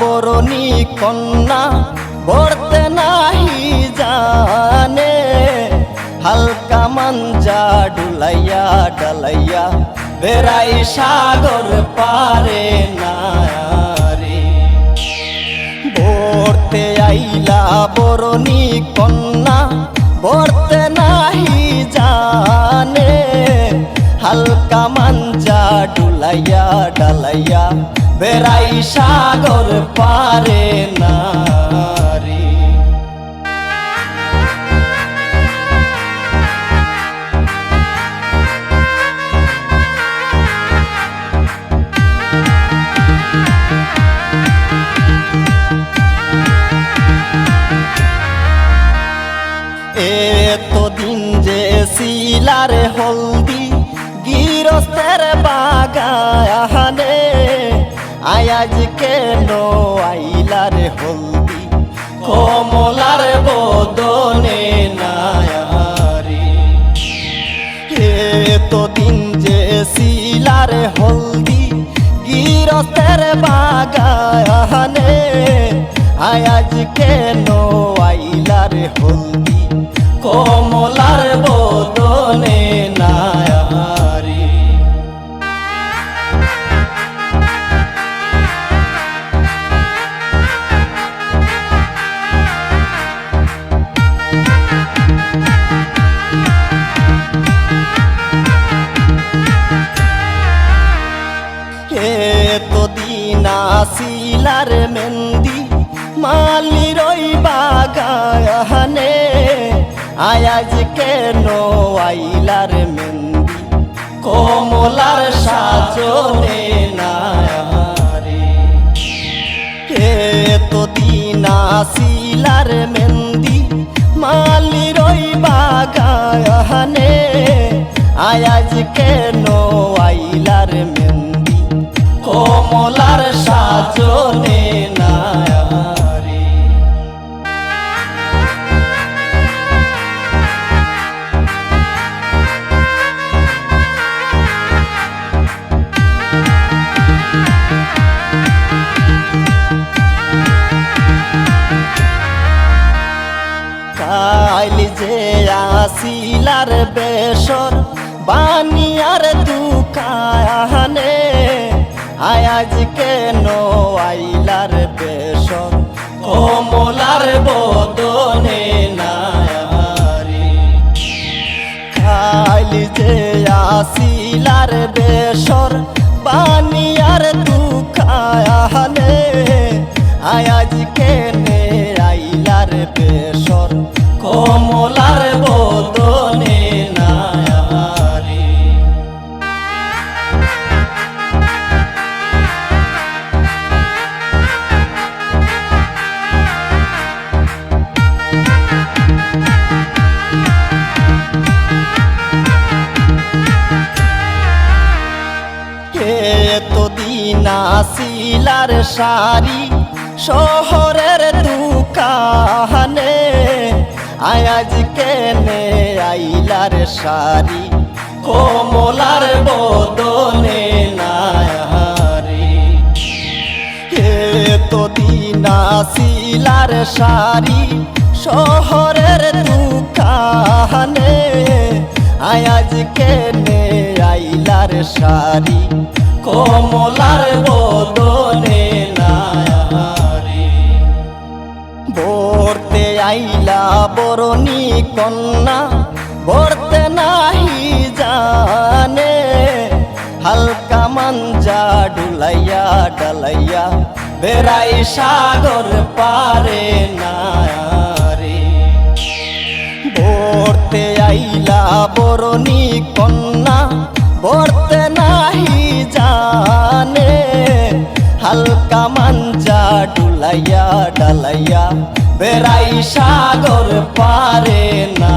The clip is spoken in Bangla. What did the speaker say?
বরণী কন্যা পড়তে নাহি জানে। হালকা মঞ্জা ডুলাইয়া ডালাইয়া বেড়াই সাগর পারে না রে ভরতে আইলা বরণী কন্যা ভরতে নাহি জানে। হালকা মঞ্জা ডুলাইয়া ডালাইয়া বেড়াই সাগর পারে না। বাগানে আয়াজ কেন আইলার হলদি? কমলার বদনে নায়ারি এতদিন আসিলার মেন্দি, মালির ওই বাগানে আয়াজ কেন আইলার মেন্দি? কমলার সাজনে নায়ারে এতদিন আসিলার মেন্দি, মালির ওই বাগানে আয়াজ কেন আইলার মেন্দি? কমলার সাজনে নায়ারে। কাইল যে আসিলার বেসর বানিয়ার দুকানে আয়াজ কেন আইলার বেশন কমলার বদনে নায়ারি। খাইল যে আসিলার বেশর বানিয়ার এতদিন আসিলার শাড়ি শহরের দুকানে আয়াজ কেনে আইলার শাড়ি? কমলার বদনে নায়ারি। এতদিন আসিলার শাড়ি শহরের দুকানে আয়াজ কেনে আইলার শাড়ি, কমলার বদনে নায়ারি। ভরতে আইলা বরণী কন্যা, ভরতে নাহি জানে। হালকা মঞ্জা ডুলাইয়া ডালাইয়া বেড়াই সাগর পারে নায়ারে। ভরতে আইলা বরণী কন্যা ভরতে নাহি জানে। হালকা মঞ্জা ডুলাইয়া ডালাইয়া বেড়াই সাগর পারে না।